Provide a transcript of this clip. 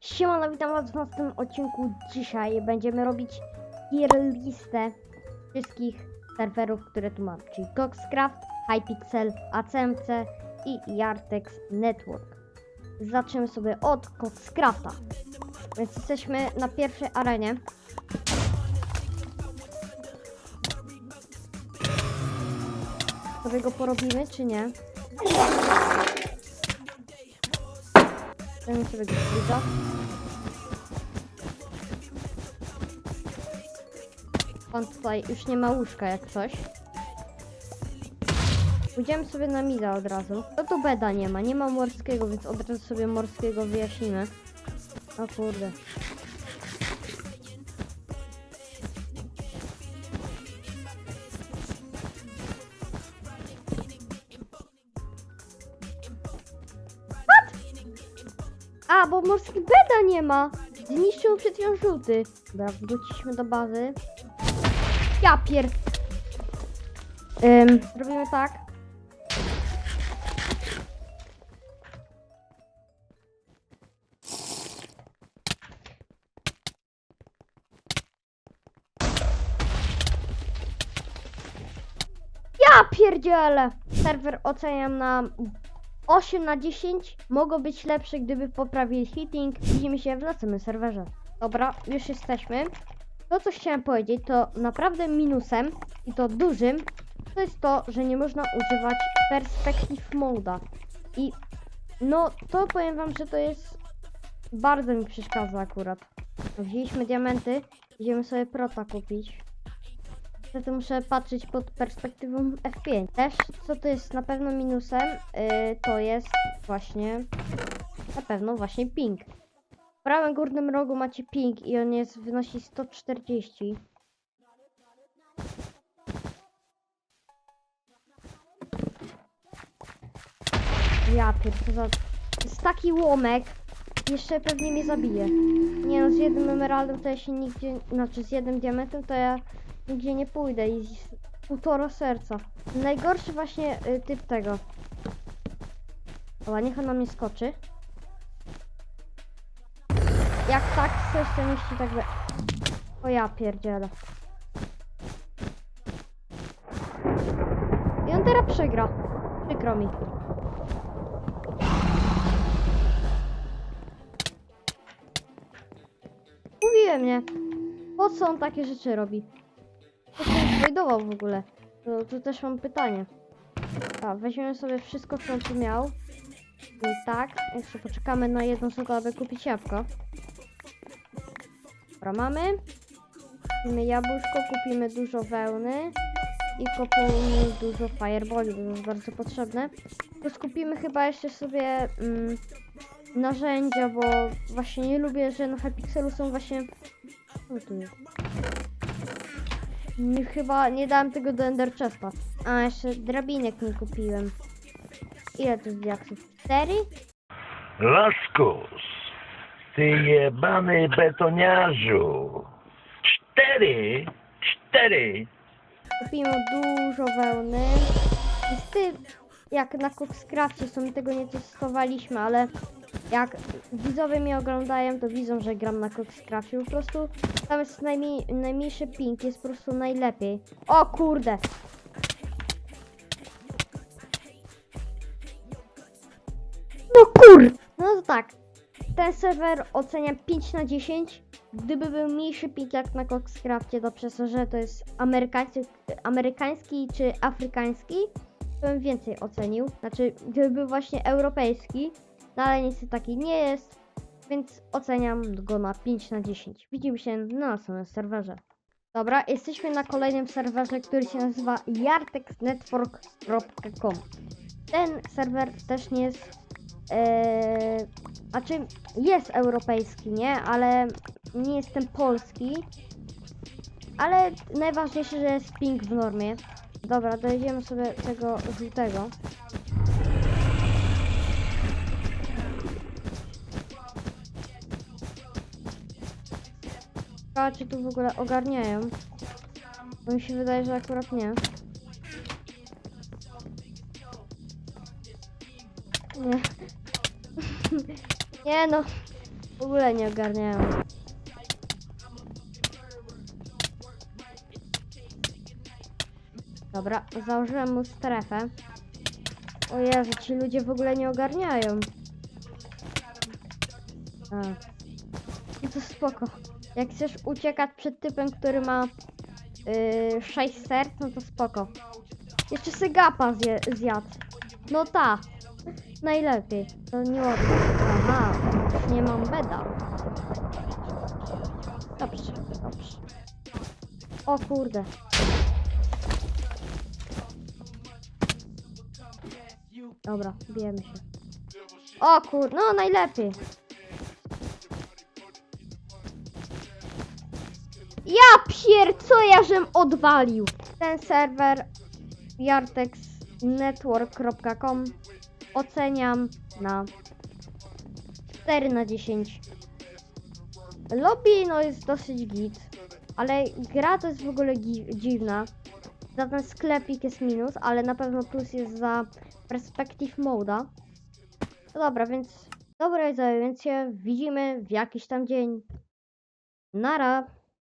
Siemano, witam was w następnym odcinku. Dzisiaj będziemy robić tier listę wszystkich serwerów, które tu mam, czyli Coxcraft, Hypixel, ACMC i Yartex Network. Zaczniemy sobie od Coxcrafta. Więc jesteśmy na pierwszej arenie. Sobie go porobimy, czy nie? Chcemy sobie zbliża. On tutaj już nie ma łóżka jak coś. Pójdziemy sobie na mida od razu. No tu beda nie ma, nie ma morskiego, więc od razu sobie morskiego wyjaśnimy. O kurde. A, bo morski beda nie ma! Zniszczył przed chwilą żółty. Dobra, wróciliśmy do bazy. Ja pier... Ym, robimy tak. Ja pierdzielę! Serwer oceniam na 8 na 10. Mogą być lepsze, gdyby poprawili hitting. Widzimy się w serwerze. Dobra, już jesteśmy. To, co chciałem powiedzieć, to naprawdę minusem, i to dużym, to jest to, że nie można używać perspective moda. I no, to powiem wam, że to jest bardzo mi przeszkadza akurat. Wzięliśmy diamenty, idziemy sobie prota kupić. Niestety muszę patrzeć pod perspektywą F5. Też, co to jest na pewno minusem, yy, to jest właśnie na pewno właśnie ping. W prawym górnym rogu macie ping i on jest, wynosi 140. Ja pierdolę. To jest taki łomek. Jeszcze pewnie mnie zabije. Nie no, z jednym emeraldem to ja się nigdzie... Znaczy z jednym diamentem to ja nigdzie nie pójdę i z półtora serca. Najgorszy właśnie y, typ tego. Oła, niech on na mnie skoczy. Jak tak coś to mieści tak be... O ja pierdzielę. I on teraz przegra. Przykro mi. Mówiłem nie. Po co on takie rzeczy robi? Znajdował w ogóle? To, to też mam pytanie. A, weźmiemy sobie wszystko, co on tu miał. I tak, jeszcze poczekamy na jedną sekundę, aby kupić jabłko. Dobra, mamy. Kupimy jabłuszko, kupimy dużo wełny i kupimy dużo fireballi, bo to jest bardzo potrzebne. To skupimy chyba jeszcze sobie mm, narzędzia, bo właśnie nie lubię, że na Hypixelu są właśnie... Co tu jest? Nie, chyba nie dałem tego do Ender Chesta. A, jeszcze drabinek nie kupiłem. Ile to jest diaksów? Cztery? Laskus, ty jebany betoniarzu. Cztery, cztery. Kupimy dużo wełny. I z tym, jak na Coxcrafcie są, my tego nie testowaliśmy, ale jak widzowie mnie oglądają, to widzą, że gram na Coxcrafcie. Po prostu tam jest najmniej, najmniejszy ping, jest po prostu najlepiej. O kurde! No kur... No to tak. Ten serwer oceniam 5 na 10. Gdyby był mniejszy ping jak na Coxcrafcie, to przez to, że to jest amerykański, amerykański czy afrykański, to bym więcej ocenił. Znaczy, gdyby był właśnie europejski, no ale niestety taki nie jest, więc oceniam go na 5 na 10. Widzimy się na następnym serwerze. Dobra, jesteśmy na kolejnym serwerze, który się nazywa yartexnetwork.com. Ten serwer też nie jest Eee, znaczy jest europejski, nie? Ale nie jest ten polski. Ale najważniejsze, że jest ping w normie. Dobra, dojedziemy sobie tego żółtego. Czy tu w ogóle ogarniają? Bo mi się wydaje, że akurat nie. Nie. Nie no. W ogóle nie ogarniają. Dobra, założyłem mu strefę. O Jezu, ci ludzie w ogóle nie ogarniają. A. No to spoko. Jak chcesz uciekać przed typem, który ma yy, 6 serc, no to spoko. Jeszcze Segapa zje, zjadł. No ta. Najlepiej. To nie ładnie. Aha, nie mam beda. Dobrze, dobrze. O kurde. Dobra, bijemy się. O kurde, no najlepiej. Ja pier, co ja żem odwalił? Ten serwer yartexnetwork.com oceniam na 4 na 10. Lobby no jest dosyć git, ale gra to jest w ogóle dziwna. Za ten sklepik jest minus, ale na pewno plus jest za perspective moda. No dobra, więc dobra, więc się widzimy w jakiś tam dzień. Nara.